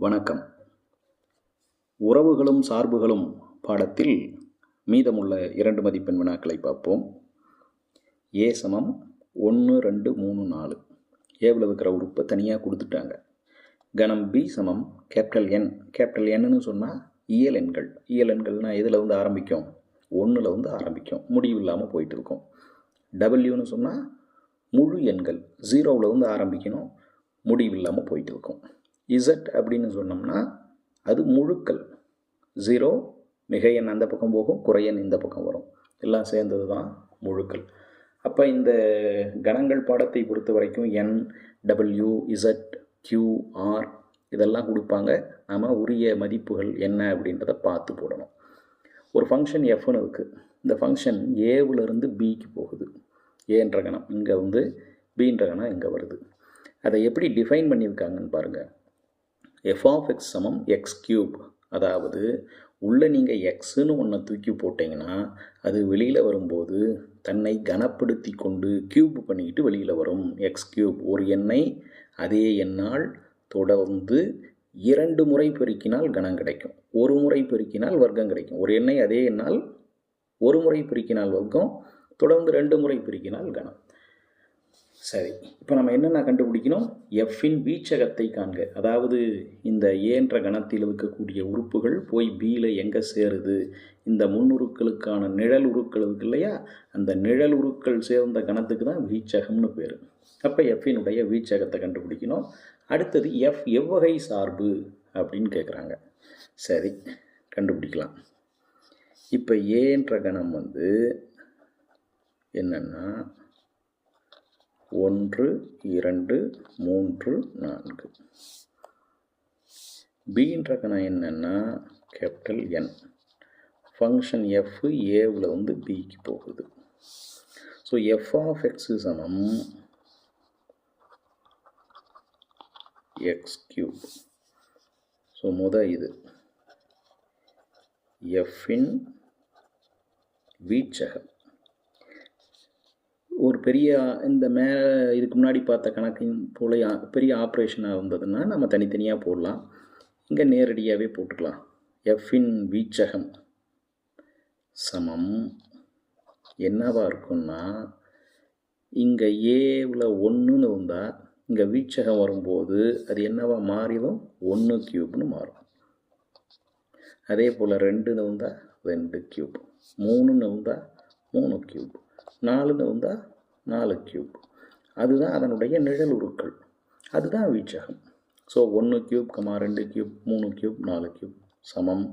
வணக்கம். உறவுகளும் சார்புகளும் பாடத்தில் மீதமுள்ள இரண்டு மதிப்பெண் வினாக்களை பார்ப்போம். ஏ சமம் ஒன்று ரெண்டு மூணு நாலு. ஏவில் இருக்கிற உறுப்பை தனியாக கொடுத்துட்டாங்க. கணம் பி சமம் கேபிட்டல் என். கேபிட்டல் என்னன்னு சொன்னால் இயல் எண்கள். இயல் எண்கள்னால் எதில் வந்து ஆரம்பிக்கும்? ஒன்றில் வந்து ஆரம்பிக்கும். முடிவு இல்லாமல் போயிட்டு இருக்கும். டபிள்யூன்னு சொன்னால் முழு எண்கள். ஜீரோவில் வந்து ஆரம்பிக்கணும். முடிவு இல்லாமல் போயிட்டு இருக்கும். இசட் அப்படின்னு சொன்னோம்னா அது முழுக்கள். ஜீரோ மிகையன் அந்த பக்கம் போகும் குறையன் இந்த பக்கம் வரும். எல்லாம் சேர்ந்தது தான் முழுக்கள். அப்போ இந்த கணங்கள் பாடத்தை பொறுத்த வரைக்கும் N W Z Q R இதெல்லாம் கொடுப்பாங்க. நாம் உரிய மதிப்புகள் என்ன அப்படின்றத பார்த்து போடணும். ஒரு ஃபங்க்ஷன் எஃப்னு இருக்குது இந்த ஃபங்க்ஷன் ஏவிலிருந்து பிக்கு போகுது. ஏன்ற கணம் இங்கே வந்து பின்ற கணம் இங்கே வருது. அதை எப்படி டிஃபைன் பண்ணியிருக்காங்கன்னு பாருங்கள் எஃப் ஆஃப் எக்ஸ் சமம் எக்ஸ் கியூப் அதாவது உள்ளே நீங்கள் எக்ஸுன்னு ஒன்றை தூக்கி போட்டிங்கன்னா அது வெளியில் வரும்போது தன்னை கனப்படுத்தி கொண்டு கியூப் பண்ணிக்கிட்டு வெளியில் வரும். எக்ஸ் கியூப் ஒரு எண்ணை அதே எண்ணால் தொடர்ந்து இரண்டு முறை பெருக்கினால் கணம் கிடைக்கும். ஒரு முறை பெருக்கினால் வர்க்கம் கிடைக்கும். ஒரு எண்ணை அதே எண்ணால் ஒரு முறை பெருக்கினால் வர்க்கம் தொடர்ந்து ரெண்டு முறை பெருக்கினால் கணம் சரி. இப்போ நம்ம என்னென்ன கண்டுபிடிக்கணும்? எஃப்பின் வீச்சகத்தை காண்க. அதாவது இந்த ஏன்ற கணத்தில் இருக்கக்கூடிய உறுப்புகள் போய் பியில் எங்கே சேருது? இந்த முன்னுருக்களுக்கான நிழல் உருக்கள் இருக்கு இல்லையா? அந்த நிழல் உருக்கள் சேர்ந்த கணத்துக்கு தான் வீச்சகம்னு பேர். அப்போ எஃப்பினுடைய வீச்சகத்தை கண்டுபிடிக்கணும். அடுத்தது எஃப் எவ்வகை சார்பு அப்படின்னு கேட்குறாங்க சரி கண்டுபிடிக்கலாம். இப்போ ஏன்ற கணம் வந்து என்னென்னா ஒன்று இரண்டு மூன்று நான்கு. பின்ற கணம் என்னென்னா கேபிட்டல் என் ஃபங்க்ஷன் எஃப் ஏவில் வந்து பிக்கு போகுது. ஸோ எஃப் ஆஃப் எக்ஸு சமம் எக்ஸ் கியூப் ஸோ முத இது. எஃப்பின் வீச்சகம். ஒரு பெரிய இந்த மே இதுக்கு முன்னாடி பார்த்த கணக்கின் போல பெரிய ஆப்ரேஷனாக இருந்ததுன்னா நம்ம தனித்தனியாக போடலாம். இங்கே நேரடியாகவே போட்டுக்கலாம். எஃப்பின் வீச்சகம் சமம். என்னவாக இருக்குன்னா இங்கே ஏவில் ஒன்றுன்னு இருந்தால் இங்கே வீச்சகம் வரும்போது அது என்னவாக மாறிடும்? ஒன்று க்யூப்னு மாறும். அதே போல் ரெண்டுன்னு இருந்தால் ரெண்டு க்யூப் மூணுன்னு இருந்தால் மூணு க்யூப் நாலுன்னு வந்தால் நாலு க்யூப் அதுதான் அதனுடைய நிழல் உருக்கள். அதுதான் வீச்சகம். ஸோ ஒன்று க்யூப் கமா ரெண்டு க்யூப் மூணு க்யூப் நாலு க்யூப் சமம்.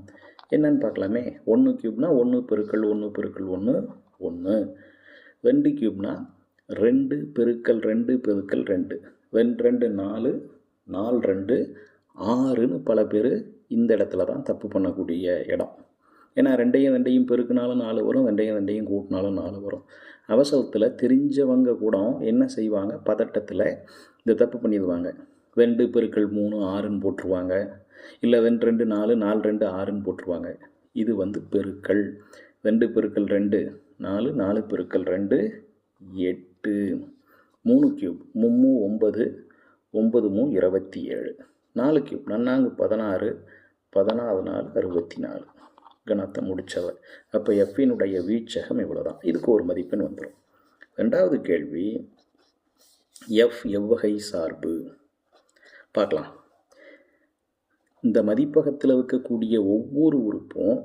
என்னன்னு பார்க்கலாமே. ஒன்று க்யூப்னா ஒன்று பெருக்கள் ஒன்று பெருக்கள் ஒன்று ஒன்று ரெண்டு க்யூப்னா ரெண்டு பெருக்கல் ரெண்டு பெருக்கல் ரெண்டு. ரெண்டு ரெண்டு நாலு நாலு ரெண்டு ஆறுன்னு பல பேர் இந்த இடத்துல தான் தப்பு பண்ணக்கூடிய இடம். ஏன்னா ரெண்டையும் ரெண்டையும் பெருக்கினாலும் நாலு வரும் ரெண்டையும் ரெண்டையும் கூட்டினாலும் நாலு வரும். அவசரத்தில் தெரிஞ்சவங்க கூட என்ன செய்வாங்க? பதட்டத்தில் இந்த தப்பு பண்ணிடுவாங்க. ரெண்டு பெருக்கள் மூணு ஆறுன்னு போட்டுருவாங்க. இல்லை ரெண்டு ரெண்டு நாலு நாலு ரெண்டு ஆறுன்னு போட்டுருவாங்க. இது வந்து பெருக்கள். ரெண்டு பெருக்கள் ரெண்டு நாலு நாலு பெருக்கள் ரெண்டு எட்டு. மூணு கியூப் மும்மு ஒம்பது ஒம்பது மூ இருபத்தி ஏழு. நாலு கியூப் நன்னாங்கு பதினாறு பதினாறு நாலு அறுபத்தி நாலு. கணத்தை முடித்தவர் அப்போ எஃப்பினுடைய வீச்சகம் இவ்வளோ தான் இதுக்கு ஒரு மதிப்பெண் வந்துடும் ரெண்டாவது கேள்வி எஃப் எவ்வகை சார்பு? பார்க்கலாம். இந்த மதிப்பகத்தில் இருக்கக்கூடிய ஒவ்வொரு உறுப்பும்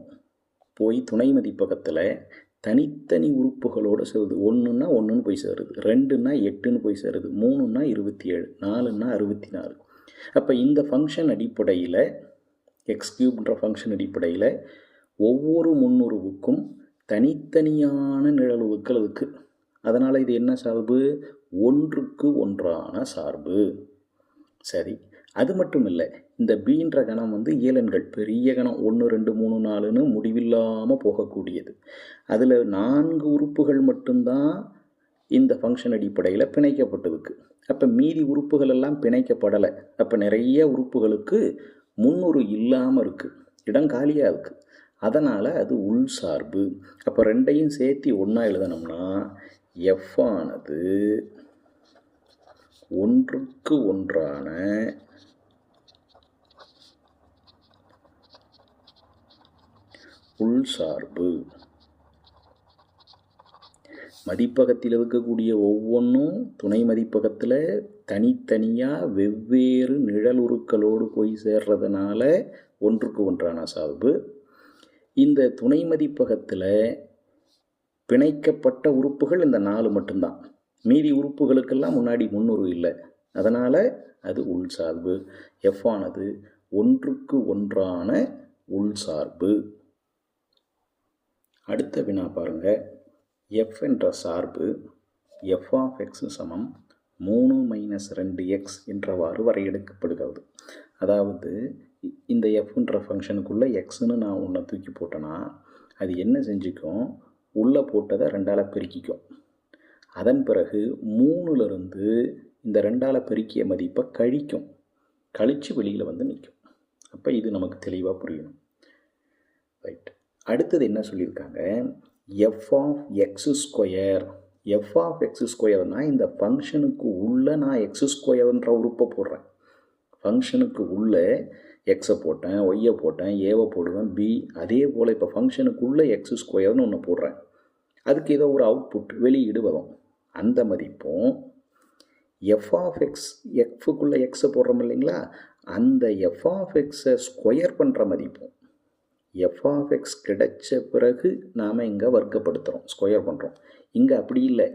போய் துணை மதிப்பகத்தில் தனித்தனி உறுப்புகளோடு சேருது. ஒன்றுன்னா ஒன்றுன்னு போய் சேருது. ரெண்டுன்னா எட்டுன்னு போய் சேருது. மூணுன்னா இருபத்தி ஏழு நாலுன்னா அறுபத்தி நாலு அப்போ இந்த ஃபங்க்ஷன் அடிப்படையில் எக்ஸ் கியூப்ன்ற ஃபங்க்ஷன் அடிப்படையில் ஒவ்வொரு முன்னுருவுக்கும் தனித்தனியான நிழலுவுக்கள் இருக்குது அதனால் இது என்ன சார்பு? ஒன்றுக்கு ஒன்றான சார்பு. சரி அது மட்டும் இல்லை இந்த பீன்ற கணம் வந்து ஏலன்கள் பெரிய கணம் ஒன்று ரெண்டு மூணு நாலுன்னு முடிவில்லாமல் போகக்கூடியது. அதில் நான்கு உறுப்புகள் மட்டும்தான் இந்த ஃபங்க்ஷன் அடிப்படையில் பிணைக்கப்பட்டிருக்கு. அப்போ மீதி உறுப்புகள் எல்லாம் பிணைக்கப்படலை. அப்போ நிறைய உறுப்புகளுக்கு முன்னுரு இல்லாமல் இருக்குது இடம் காலியாக இருக்குது அதனால் அது உள் சார்பு. அப்போ ரெண்டையும் சேர்த்து ஒன்றா எழுதணும்னா எஃப் ஆனது ஒன்றுக்கு ஒன்றான உள் சார்பு. மதிப்பகத்தில் இருக்கக்கூடிய ஒவ்வொன்றும் துணை மதிப்பகத்தில் தனித்தனியாக வெவ்வேறு நிழல் உருக்களோடு போய் சேர்றதுனால ஒன்றுக்கு ஒன்றான சார்பு. இந்த துணை மதிப்பகத்தில் பிணைக்கப்பட்ட உறுப்புகள் இந்த நாலு மட்டும்தான். மீதி உறுப்புகளுக்கெல்லாம் முன்னாடி முன்னுரு இல்லை. அதனால் அது உள் சார்பு. எஃப் ஆனது ஒன்றுக்கு ஒன்றான உள் சார்பு. அடுத்த வினா பாருங்க. எஃப் என்ற சார்பு எஃப் ஆஃப் எக்ஸ் சமம் மூணு மைனஸ் ரெண்டு எக்ஸ் என்றவாறு வரையெடுக்கப்படுகிறது. அதாவது இந்த எஃப்ன்ற ஃபங்க்ஷனுக்குள்ளே எக்ஸ்னு நான் ஒன்றை தூக்கி போட்டேன்னா அது என்ன செஞ்சுக்கும்? உள்ளே போட்டதை ரெண்டால் பெருக்கிக்கும். அதன் பிறகு மூணுலேருந்து இந்த ரெண்டால் பெருக்கிய மதிப்பை கழிக்கும். கழித்து வெளியில் வந்து நிற்கும். அப்போ இது நமக்கு தெளிவாக புரியணும். ரைட் அடுத்தது என்ன சொல்லியிருக்காங்க? F of x square f of x ஸ்கொயர்னால் இந்த ஃபங்க்ஷனுக்கு உள்ளே நான் எக்ஸ் ஸ்கொயர்ன்ற உறுப்பை போடுறேன். ஃபங்க்ஷனுக்கு உள்ளே எக்ஸை போட்டேன் ஒய்யை போட்டேன் ஏவை போடுவேன் பி அதே போல் இப்போ ஃபங்க்ஷனுக்குள்ளே எக்ஸ் ஸ்கொயர்னு ஒன்று போடுறேன். அதுக்கு ஏதோ ஒரு அவுட்புட் வெளியீடு வரும். அந்த மதிப்பும் எஃப் ஆஃப் எக்ஸ் எஃப்க்குள்ளே எக்ஸை போடுறோம் இல்லைங்களா? அந்த எஃப் ஆஃப் எக்ஸை ஸ்கொயர் பண்ணுற மதிப்பும் எஃப் ஆஃப் எக்ஸ் கிடைச்ச பிறகு நாம் இங்கே வர்க்கப்படுத்துகிறோம் ஸ்கொயர் பண்ணுறோம் இங்கே அப்படி இல்லை.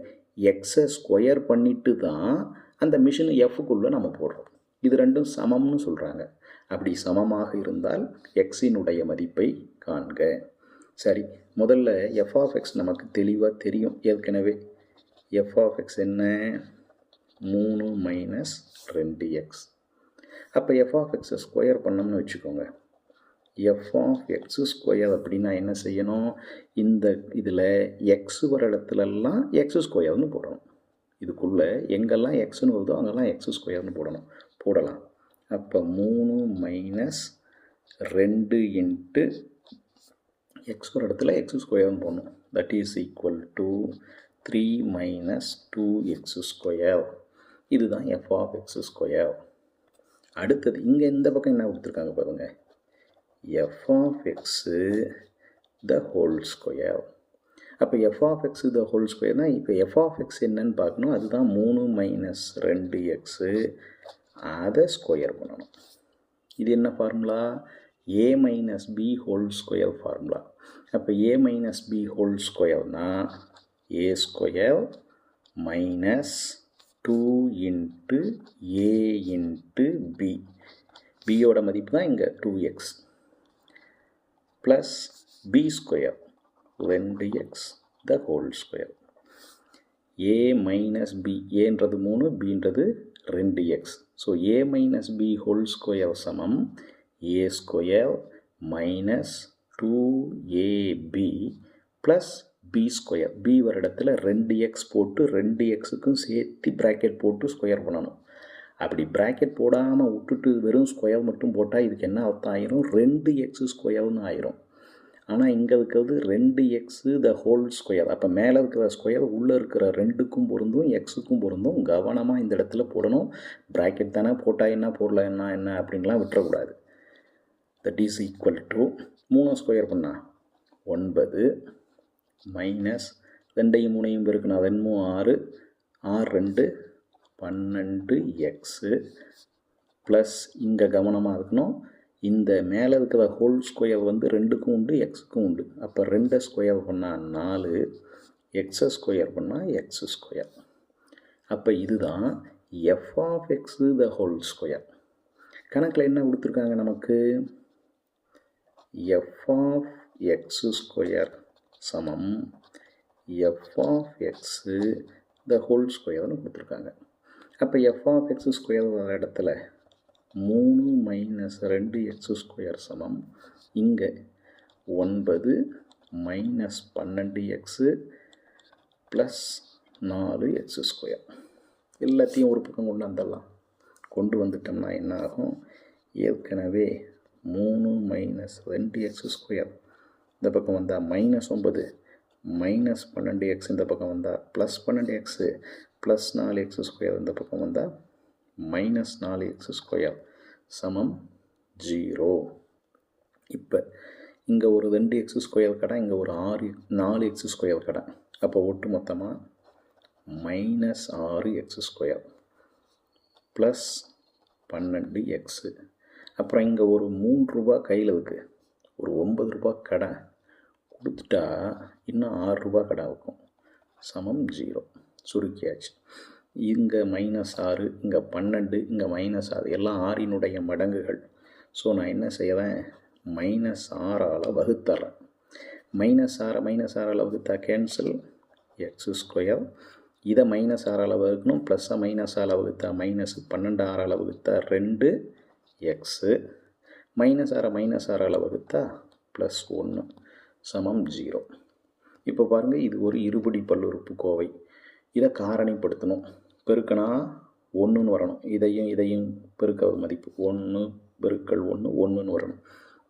எக்ஸை ஸ்கொயர் பண்ணிட்டு தான் அந்த மிஷின் எஃப்க்குள்ளே நம்ம போடுறோம். இது ரெண்டும் சமம்னு சொல்கிறாங்க அப்படி சமமாக இருந்தால் எக்ஸினுடைய மதிப்பை காண்க. சரி முதல்ல எஃப் ஆஃப் எக்ஸ் நமக்கு தெளிவாக தெரியும் ஏற்கனவே. எஃப் ஆஃப் எக்ஸ் என்ன? மூணு மைனஸ் ரெண்டு எக்ஸ் அப்போ எஃப் ஆஃப் எக்ஸை ஸ்கொயர் பண்ணோம்னு வச்சுக்கோங்க. எஃப் ஆஃப் எக்ஸ் ஸ்கொயர் அப்படின்னா என்ன செய்யணும்? இந்த இதில் எக்ஸ் வர இடத்துலலாம் எக்ஸு ஸ்கொயர்னு போடணும். இதுக்குள்ளே எங்கெல்லாம் எக்ஸ்னு வருதோ அங்கெல்லாம் எக்ஸு ஸ்கொயர்னு போடணும். போடலாம். அப்போ மூணு மைனஸ் ரெண்டு இன்ட்டு எக்ஸ் ஒரு இடத்துல எக்ஸ் ஸ்கொயர்னு போடணும். That is equal to three minus two x square இதுதான் எஃப் ஆஃப் எக்ஸ் ஸ்கொயர் அடுத்தது இங்கே இந்த பக்கம் என்ன கொடுத்துருக்காங்க பாருங்க. F of x the whole square அப்போ f of x the whole ஸ்கொயர்னால் இப்போ எஃப் ஆஃப் எக்ஸ் என்னன்னு பார்க்கணும். அதுதான் மூணு மைனஸ் ரெண்டு எக்ஸு அதை ஸ்கொயர் பண்ணணும். இது என்ன formula a minus b whole square formula அப்போ ஏ minus B whole ஸ்கொயர்னா a square minus two into a into b பியோட மதிப்பு தான் இங்கே two x plus b square ரெண்டு x the whole square a minus b ஏன்றது மூணு பின்றது ரெண்டு x so a minus b whole square சமம். A square minus two ab plus b square b வர இடத்துல ரெண்டு எக்ஸ் போட்டு ரெண்டு எக்ஸுக்கும் சேர்த்து ப்ராக்கெட் போட்டு ஸ்கொயர் பண்ணணும். அப்படி ப்ராக்கெட் போடாமல் விட்டுட்டு வெறும் ஸ்கொயர் மட்டும் போட்டால் இதுக்கு என்ன அர்த்தம் ஆயிரும்? ரெண்டு எக்ஸ் ஸ்கொயர்னு ஆயிரும். ஆனால் இங்கே இருக்கிறது ரெண்டு எக்ஸு த ஹோல் ஸ்கொயர் அப்போ மேலே இருக்கிற ஸ்கொயர் உள்ளே இருக்கிற ரெண்டுக்கும் பொருந்தும் எக்ஸுக்கும் பொருந்தும். கவனமாக இந்த இடத்துல போடணும். ப்ராக்கெட் தானே போட்டால் என்ன போடல என்ன என்ன அப்படின்லாம் விட்டுறக்கூடாது. தட் இஸ் ஈக்குவல் டு மூணு ஸ்கொயர் பண்ணா? ஒன்பது மைனஸ் ரெண்டையும் மூணையும் பெருக்கணும் அது ஆறு. ஆறு ரெண்டு பன்னெண்டு எக்ஸு ப்ளஸ் இங்கே கவனமாக இருக்கணும். இந்த மேலே இருக்கிற ஹோல் ஸ்கொயர் வந்து ரெண்டுக்கும் உண்டு எக்ஸுக்கும் உண்டு. அப்போ ரெண்டை ஸ்கொயர் பண்ணால் நாலு எக்ஸை ஸ்கொயர் பண்ணால் எக்ஸ் ஸ்கொயர் அப்போ இதுதான் f of x the whole square கணக்கில் என்ன கொடுத்துருக்காங்க நமக்கு? எஃப் ஆஃப் எக்ஸ் ஸ்கொயர் சமம். F of x the whole ஸ்கொயர்னு கொடுத்துருக்காங்க. அப்போ எஃப் ஆஃப் எக்ஸ் ஸ்கொயர் வர இடத்துல மூணு மைனஸ் ரெண்டு எக்ஸ் ஸ்கொயர் சமம். இங்கே ஒன்பது மைனஸ் பன்னெண்டு எக்ஸு ப்ளஸ் நாலு எக்ஸ் ஸ்கொயர் எல்லாத்தையும் ஒரு பக்கம் கொண்டு வந்துடலாம். கொண்டு வந்துட்டோம்னா என்ன ஆகும்? ஏற்கனவே மூணு மைனஸ் ரெண்டு எக்ஸ் ஸ்கொயர் இந்த பக்கம் வந்தால் மைனஸ் ஒம்பது மைனஸ் பன்னெண்டு எக்ஸ் இந்த பக்கம் வந்தால் ப்ளஸ் பன்னெண்டு எக்ஸு ப்ளஸ் நாலு எக்ஸ் ஸ்கொயர் இந்த பக்கம் வந்தால் மைனஸ் நாலு எக்ஸ் ஸ்கொயர் சமம் ஜீரோ இப்போ இங்கே ஒரு ரெண்டு எக்ஸ் ஸ்கொயர் கடை இங்கே ஒரு ஆறு நாலு எக்ஸ் ஸ்கொயர் கடை. அப்போ ஒட்டு மொத்தமாக மைனஸ் ஆறு எக்ஸ் ஸ்கொயர் ப்ளஸ் பன்னெண்டு எக்ஸு அப்புறம் இங்கே ஒரு மூணு ரூபா கையில் இருக்குது ஒரு ஒன்பது ரூபா கடை. கொடுத்துட்டா இன்னும் ஆறு ரூபா கடை இருக்கும் சமம் ஜீரோ சுருக்கியாச்சு. இங்கே மைனஸ் ஆறு இங்கே பன்னெண்டு இங்கே மைனஸ் ஆறு எல்லாம் ஆறினுடைய மடங்குகள். ஸோ நான் என்ன செய்வேன்? மைனஸ் ஆறால் வகுத்தர்றேன். மைனஸ் ஆறை மைனஸ் ஆறால் வகுத்தா கேன்சல் எக்ஸ் ஸ்கொயர் இதை மைனஸ் ஆறால் வகுக்கணும் ப்ளஸ்ஸை மைனஸ் ஆறால் வகுத்தா மைனஸ் பன்னெண்டு ஆறால் வகுத்தா ரெண்டு எக்ஸு மைனஸ் ஆறை மைனஸ் ஆறால் வகுத்தா ப்ளஸ் ஒன்று சமம் ஜீரோ இப்போ பாருங்கள் இது ஒரு இருபடி பல்லுறுப்பு கோவை இதை காரணிப்படுத்தணும். பெருக்கனா ஒன்றுன்னு வரணும். இதையும் இதையும் பெருக்க மதிப்பு. ஒன்று பெருக்கல் ஒன்று ஒன்றுன்னு வரணும்.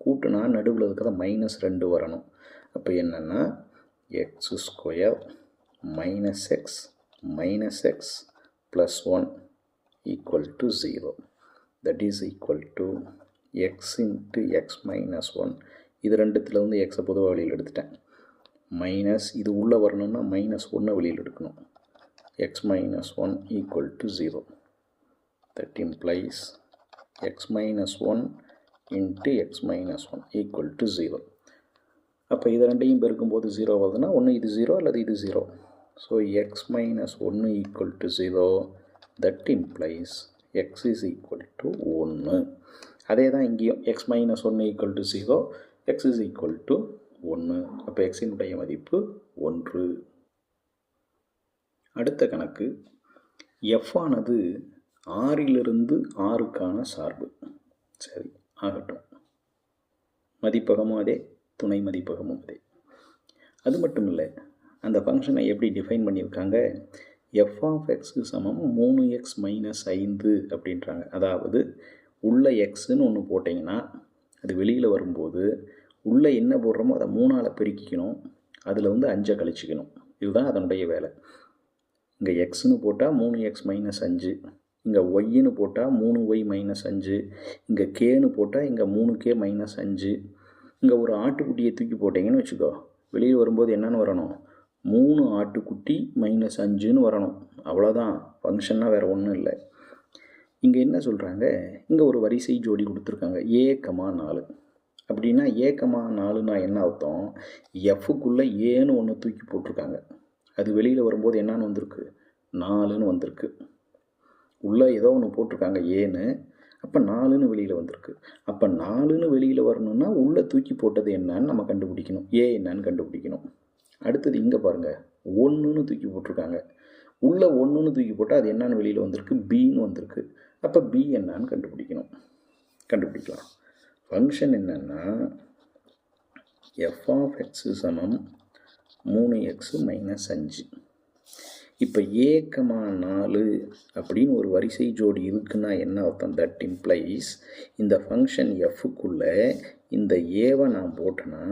கூட்டுனா நடுவில் இருக்கிறத மைனஸ் ரெண்டு வரணும். அப்போ என்னென்னா x square minus x minus x plus one equal to zero that is equal to x into x minus one இது ரெண்டுத்தில் வந்து எக்ஸை பொதுவாக வெளியில் எடுத்துட்டேன். மைனஸ் இது உள்ளே வரணும்னா மைனஸ் ஒன்றை வெளியில் எடுக்கணும். X minus one equal to zero that implies x minus one into x minus one equal to zero அப்போ இது ரெண்டையும் பெருக்கும்போது ஜீரோ வருதுன்னா ஒன்று இது ஜீரோ அல்லது இது ஜீரோ ஸோ எக்ஸ் மைனஸ் ஒன்று equal to zero that implies x is equal to ஒன்று அதே தான் இங்கேயும் எக்ஸ் மைனஸ் ஒன்று equal to zero x is equal to ஒன்று அப்போ எக்ஸினுடைய மதிப்பு ஒன்று. அடுத்த கணக்கு. எஃப் ஆனது ஆறிலிருந்து ஆறுக்கான சார்பு. சரி ஆகட்டும். மதிப்பகமும் அதே துணை மதிப்பகமும் அதே. அது மட்டும் இல்லை அந்த ஃபங்க்ஷனை எப்படி டிஃபைன் பண்ணியிருக்காங்க? எஃப் ஆஃப் எக்ஸு சமம் மூணு எக்ஸ் மைனஸ் ஐந்து அப்படின்றாங்க. அதாவது உள்ள எக்ஸுன்னு ஒன்று போட்டிங்கன்னா அது வெளியில் வரும்போது உள்ளே என்ன போடுறோமோ அதை மூணால் பெருக்கிக்கணும். அதில் வந்து அஞ்சை கழிச்சிக்கணும். இதுதான் அதனுடைய வேலை. இங்கே எக்ஸ்னு போட்டால் மூணு எக்ஸ் மைனஸ் அஞ்சு. இங்கே ஒய்ன்னு போட்டால் மூணு ஒய் மைனஸ் அஞ்சு. இங்கே கேன்னு போட்டால் இங்கே மூணு கே மைனஸ் அஞ்சு. இங்கே ஒரு ஆட்டுக்குட்டியை தூக்கி போட்டிங்கன்னு வச்சுக்கோ. வெளியே வரும்போது என்னென்னு வரணும்? மூணு ஆட்டுக்குட்டி மைனஸ் அஞ்சுன்னு வரணும். அவ்வளோதான் ஃபங்க்ஷன்னா வேறு ஒன்றும் இல்லை. இங்கே என்ன சொல்கிறாங்க இங்கே ஒரு வரிசை ஜோடி கொடுத்துருக்காங்க. ஏ நாலு. அப்படின்னா ஏ கமா நாலுனா என்ன அர்த்தம்? எஃப்க்குள்ளே ஏன்னு ஒன்று தூக்கி போட்டிருக்காங்க. அது வெளியில் வரும்போது என்னான்னு வந்திருக்கு? நாலுன்னு வந்திருக்கு. உள்ளே ஏதோ ஒன்று போட்டிருக்காங்க ஏன்னு. அப்போ நாலுன்னு வெளியில் வந்திருக்கு. அப்போ நாலுன்னு வெளியில் வரணும்னா உள்ளே தூக்கி போட்டது என்னன்னு நம்ம கண்டுபிடிக்கணும். ஏ என்னன்னு கண்டுபிடிக்கணும். அடுத்தது இங்கே பாருங்கள் ஒன்றுன்னு தூக்கி போட்டிருக்காங்க. உள்ளே ஒன்றுன்னு தூக்கி போட்டால் அது என்னன்னு வெளியில் வந்திருக்கு? பின்னு வந்திருக்கு. அப்போ பி என்னன்னு கண்டுபிடிக்கணும். கண்டுபிடிக்கலாம். ஃபங்க்ஷன் என்னென்னா எஃப் ஆஃப் எக்ஸு சமம் மூணு எக்ஸு மைனஸ் அஞ்சு. இப்போ ஏக்கமா நாலு அப்படின்னு ஒரு வரிசை ஜோடி இருக்குன்னா என்ன அர்த்தம்? தட் இம்ப்ளைஸ் இந்த ஃபங்க்ஷன் எஃப்க்குள்ளே இந்த ஏவை நான் போட்டேன்னா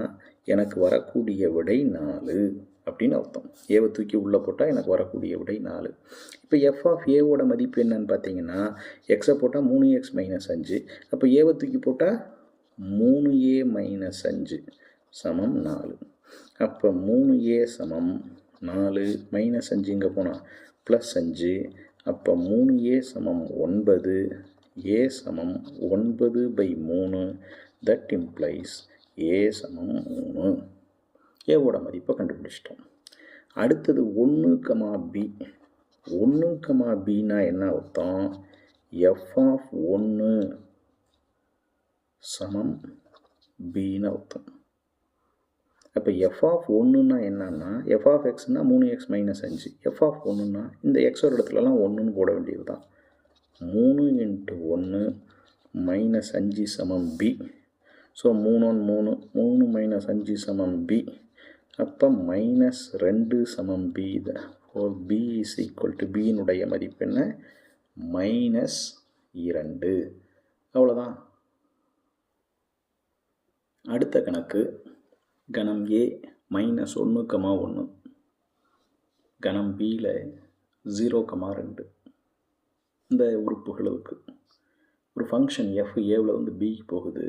எனக்கு வரக்கூடிய விடை நாலு அப்படின்னு அர்த்தம். ஏவை தூக்கி உள்ளே போட்டால் எனக்கு வரக்கூடிய விடை நாலு. இப்போ எஃப் ஆஃப் ஏவோட மதிப்பு என்னன்னு பார்த்தீங்கன்னா எக்ஸை போட்டால் மூணு எக்ஸ் மைனஸ் அஞ்சு. அப்போ ஏவை தூக்கி போட்டால் மூணு ஏ மைனஸ் அஞ்சு சமம் நாலு. அப்போ மூணு ஏ சமம். நாலு மைனஸ் அஞ்சு இங்கே போனால் ப்ளஸ் அஞ்சு. அப்போ மூணு ஏ சமம் ஒன்பது. ஏ சமம் ஒன்பது பை மூணு. தட் இம்ப்ளைஸ் ஏ சமம் மூணு. ஏவோட மதிப்பை கண்டுபிடிச்சிட்டோம். அடுத்தது ஒன்று கமா பி. ஒன்று கமா பின்னா என்ன அர்த்தம்? எஃப் ஆஃப் ஒன்று சமம் பின்னு அர்த்தம். அப்போ எஃப் ஆஃப் ஒன்றுன்னா என்னன்னா எஃப் ஆஃப் எக்ஸ்னா மூணு எக்ஸ் மைனஸ் அஞ்சு. எஃப் ஆஃப் ஒன்றுனா இந்த எக்ஸோட இடத்துலலாம் ஒன்றுன்னு போட வேண்டியது தான் மூணு இன்ட்டு ஒன்று மைனஸ் அஞ்சு சமம் பி ஸோ மூணு மூணு மூணு மைனஸ் அஞ்சு சமம் பி அப்போ மைனஸ் ரெண்டு சமம் b the o b is equal to பியினுடைய மதிப்பு என்ன? மைனஸ் இரண்டு. அவ்வளோதான் அடுத்த கணக்கு. கணம் ஏ மைனஸ் ஒன்று கமா ஒன்று கணம் பியில் ஜீரோ கமா ரெண்டு. இந்த உறுப்புகளுக்கு ஒரு ஃபங்க்ஷன் எஃப் ஏவில் வந்து பிக்கு போகுது.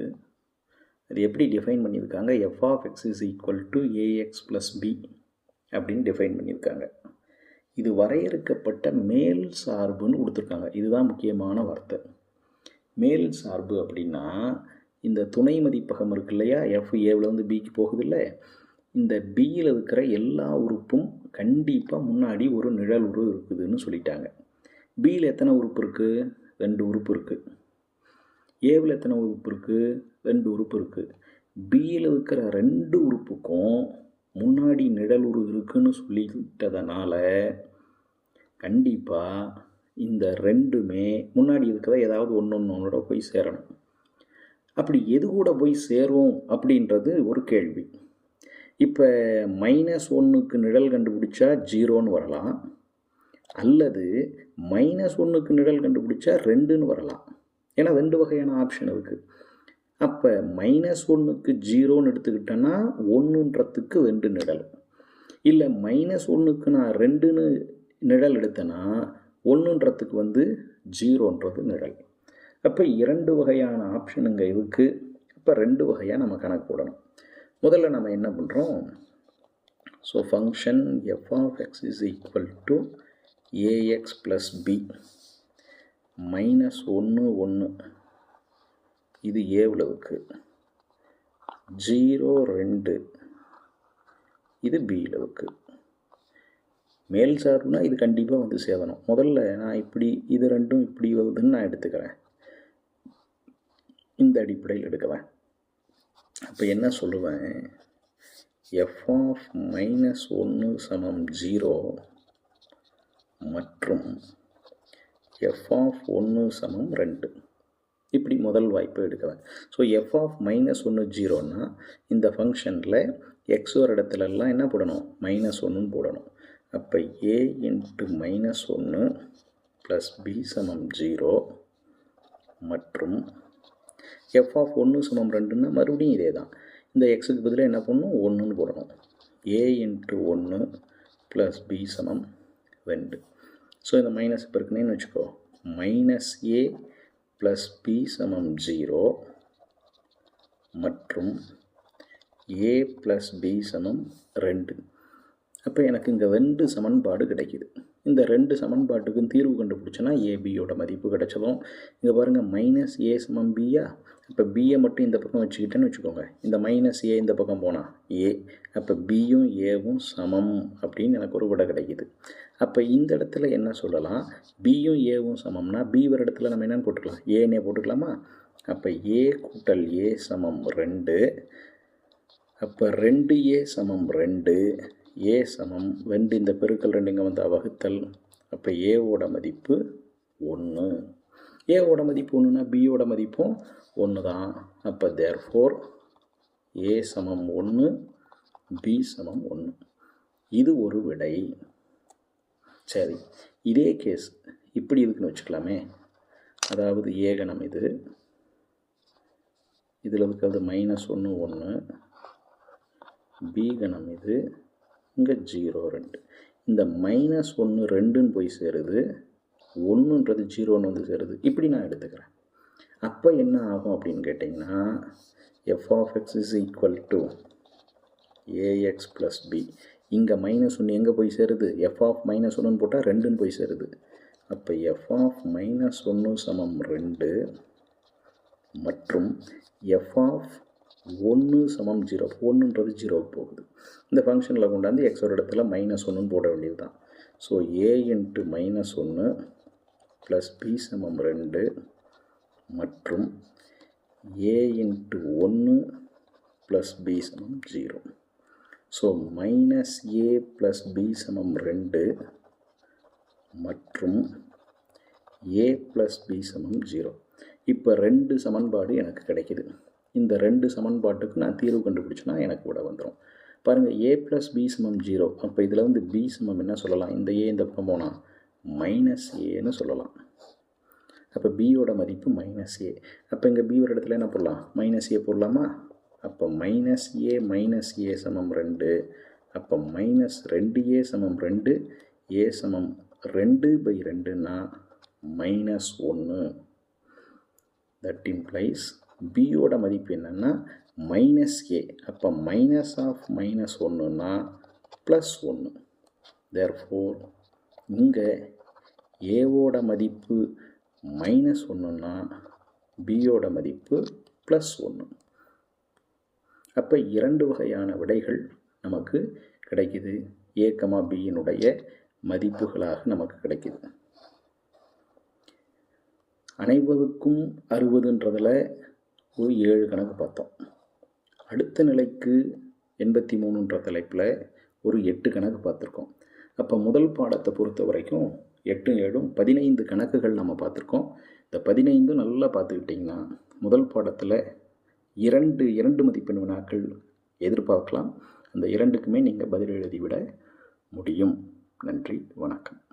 அது எப்படி டிஃபைன் பண்ணியிருக்காங்க? F of x is equal to ax plus b அப்படின்னு டிஃபைன் பண்ணியிருக்காங்க. இது வரையறுக்கப்பட்ட மேல் சார்புன்னு கொடுத்துருக்காங்க. இதுதான் முக்கியமான வார்த்தை. மேல் சார்பு அப்படின்னா இந்த துணை மதிப்பகம் இருக்கு இல்லையா? எஃப் ஏவிலேருந்து பிக்கு போகுது இல்லை இந்த பியில் இருக்கிற எல்லா உறுப்பும் கண்டிப்பாக முன்னாடி ஒரு நிழல் உரு இருக்குதுன்னு சொல்லிட்டாங்க. பியில் எத்தனை உறுப்பு இருக்குது ரெண்டு உறுப்பு இருக்குது ஏவில் எத்தனை உறுப்பு இருக்குது ரெண்டு உறுப்பு இருக்குது பியில் இருக்கிற ரெண்டு உறுப்புக்கும் முன்னாடி நிழல் உரு இருக்குன்னு சொல்லிட்டதனால கண்டிப்பாக இந்த ரெண்டுமே முன்னாடி இருக்கிற ஏதாவது ஒன்று ஒன்றோட போய் சேரணும். அப்படி எது கூட போய் சேரும் அப்படின்றது ஒரு கேள்வி. இப்போ மைனஸ் ஒன்றுக்கு நிழல் கண்டுபிடிச்சா ஜீரோன்னு வரலாம். அல்லது மைனஸ் ஒன்றுக்கு நிழல் கண்டுபிடிச்சா ரெண்டுன்னு வரலாம். ஏன்னா ரெண்டு வகையான ஆப்ஷன் இருக்குது அப்போ மைனஸ் ஒன்றுக்கு ஜீரோன்னு எடுத்துக்கிட்டேன்னா ஒன்றுன்றத்துக்கு ரெண்டு நிழல். இல்லை மைனஸ் ஒன்றுக்கு நான் ரெண்டுன்னு நிழல் எடுத்தேன்னா ஒன்றுன்றத்துக்கு வந்து ஜீரோன்றது நிழல். அப்போ இரண்டு வகையான ஆப்ஷனுங்க இருக்குது இப்போ ரெண்டு வகையாக நம்ம கணக்கு போடணும். முதல்ல நம்ம என்ன பண்ணுறோம் so function f of x is equal to a x plus b minus ஒன்று ஒன்று இது ஏவ்வளவுக்கு ஜீரோ ரெண்டு. இது பி இருக்குது மேல் சார்புனா இது கண்டிப்பாக வந்து சேதணும். முதல்ல நான் இப்படி இது ரெண்டும் இப்படி வருதுன்னு நான் எடுத்துக்கிறேன். இந்த அடிப்படையில் எடுக்கிறேன் அப்போ என்ன சொல்லுவேன்? எஃப் ஆஃப் மைனஸ் ஒன்று சமம் ஜீரோ மற்றும் எஃப் ஆஃப் ஒன்று சமம் ரெண்டு. இப்படி முதல் வாய்ப்பு எடுக்கிறேன் ஸோ எஃப் ஆஃப் மைனஸ் ஒன்று ஜீரோன்னா இந்த ஃபங்க்ஷனில் எக்ஸ் ஒரு இடத்துலலாம் என்ன போடணும்? மைனஸ் ஒன்றுன்னு போடணும். அப்போ ஏ இன்ட்டு மைனஸ் ஒன்று ப்ளஸ் பி சமம் ஜீரோ மற்றும் எஃப் ஆஃப் ஒன்று சமம் ரெண்டுன்னா மறுபடியும் இதே தான். இந்த எக்ஸுக்கு பதிலாக என்ன பண்ணணும் ஒன்றுன்னு போடணும். ஏ இன்ட்டு ஒன்று ப்ளஸ் பி சமம் ரெண்டு. ஸோ இந்த மைனஸ் இப்போ இருக்குன்னு வச்சுக்கோ. மைனஸ் ஏ ப்ளஸ் பி சமம் ஜீரோ மற்றும் ஏ ப்ளஸ் பி சமம் ரெண்டு. அப்போ எனக்கு இங்கே ரெண்டு சமன்பாடு கிடைக்கிது. இந்த ரெண்டு சமன்பாட்டுக்கும் தீர்வு கண்டுபிடிச்சோன்னா ஏபியோட மதிப்பு கிடைச்சதும் இங்கே பாருங்கள் மைனஸ் ஏ சமம் பியா அப்போ பியை மட்டும் இந்த பக்கம் வச்சுக்கிட்டேன்னு வச்சுக்கோங்க. இந்த மைனஸ் ஏ இந்த பக்கம் போனால் ஏ அப்போ பியும் ஏவும் சமம் அப்படின்னு எனக்கு ஒரு விட கிடைக்கிது. அப்போ இந்த இடத்துல என்ன சொல்லலாம்? பியும் ஏவும் சமம்னா பி ஒரு இடத்துல நம்ம என்னென்னு போட்டுக்கலாம்? ஏன்னே போட்டுக்கலாமா? அப்போ ஏ கூட்டல் ஏ சமம் ரெண்டு. அப்போ ரெண்டு ஏ சமம் ரெண்டு. ஏ சமம். ரெண்டு இந்த பெருக்கல் ரெண்டு இங்கே வந்தால் வகுத்தல் அப்போ ஏவோட மதிப்பு ஒன்று ஏவோட மதிப்பு ஒன்றுனா பியோட மதிப்பும் ஒன்று தான் அப்போ தேர் ஃபோர் ஏ சமம் ஒன்று பி சமம் ஒன்று இது ஒரு விடை. சரி இதே கேஸ் இப்படி இருக்குன்னு வச்சுக்கலாமே. அதாவது ஏகணம் இது. இதில் இருக்கிறது மைனஸ் ஒன்று ஒன்று பி கணம் இது. இங்கே ஜீரோ ரெண்டு. இந்த மைனஸ் ஒன்று ரெண்டுன்னு போய் சேருது. ஒன்றுன்றது ஜீரோன்னு வந்து சேருது. இப்படி நான் எடுத்துக்கிறேன். அப்போ என்ன ஆகும் அப்படின்னு கேட்டிங்கன்னா f of x is equal to a x plus b இங்கே மைனஸ் ஒன்று எங்கே போய் சேருது? எஃப் ஆஃப் மைனஸ் ஒன்றுன்னு போட்டால் ரெண்டுன்னு போய் சேருது. அப்போ எஃப் ஆஃப் மைனஸ் ஒன்று சமம் ரெண்டு. மற்றும் எஃப் ஆஃப் ஒன்று சமம் ஜீரோ ஒன்றுன்றது ஜீரோவுக்கு போகுது. இந்த ஃபங்க்ஷனில் கொண்டாந்து எக்ஸோட இடத்துல மைனஸ் ஒன்றுன்னு போட வேண்டியது தான் ஸோ ஏ இன்ட்டு மைனஸ் ஒன்று ப்ளஸ் பி சமம் ரெண்டு மற்றும் ஏ இன்ட்டு ஒன்று ப்ளஸ் பி சமம் zero. So minus a plus b சமம் ரெண்டு மற்றும் ஏ ப்ளஸ் பி சமம் ஜீரோ. இப்போ ரெண்டு சமன்பாடு எனக்கு கிடைக்கிது. இந்த ரெண்டு சமன்பாட்டுக்கு நான் தீர்வு கண்டுபிடிச்சேன்னா எனக்கு விட வந்துடும் பாருங்கள் ஏ ப்ளஸ் பி சமம் ஜீரோ அப்போ இதில் வந்து பி சமம் என்ன சொல்லலாம்? இந்த ஏ இந்த பக்கம் போனால் மைனஸ் ஏன்னு சொல்லலாம். அப்போ பியோட மதிப்பு மைனஸ் ஏ அப்போ இங்கே பி ஒரு இடத்துல என்ன போடலாம்? மைனஸ் ஏ போடலாமா? அப்போ மைனஸ் ஏ மைனஸ் ஏ சமம் ரெண்டு. அப்போ மைனஸ் ரெண்டு ஏ சமம் ரெண்டு. ஏ சமம் ரெண்டு பை ரெண்டுன்னா மைனஸ் ஒன்று தட் இம்ப்ளைஸ் பியோட மதிப்பு என்னென்னா மைனஸ் ஏ அப்போ மைனஸ் ஆஃப் மைனஸ் ஒன்றுனா ப்ளஸ் ஒன்று தேர்ஃபோர் இங்கே ஏவோட மதிப்பு மைனஸ் ஒன்றுனா பியோட மதிப்பு ப்ளஸ் ஒன்று அப்போ இரண்டு வகையான விடைகள் நமக்கு கிடைக்குது. ஏ கமா பியினுடைய மதிப்புகளாக நமக்கு கிடைக்குது. அனைவருக்கும் அறுபதுன்றதில் ஒரு ஏழு கணக்கு பார்த்தோம். அடுத்த நிலைக்கு எண்பத்தி மூணுன்ற தலைப்பில் ஒரு எட்டு கணக்கு பார்த்துருக்கோம். அப்போ முதல் பாடத்தை பொறுத்த வரைக்கும் எட்டும் ஏழும் பதினைந்து கணக்குகள் நம்ம பார்த்துருக்கோம். இந்த பதினைந்தும் நல்லா பார்த்துக்கிட்டிங்கன்னா முதல் பாடத்தில் இரண்டு இரண்டு மதிப்பெண் வினாக்கள் எதிர்பார்க்கலாம். அந்த இரண்டுக்குமே நீங்கள் பதில் எழுதிவிட முடியும். நன்றி வணக்கம்.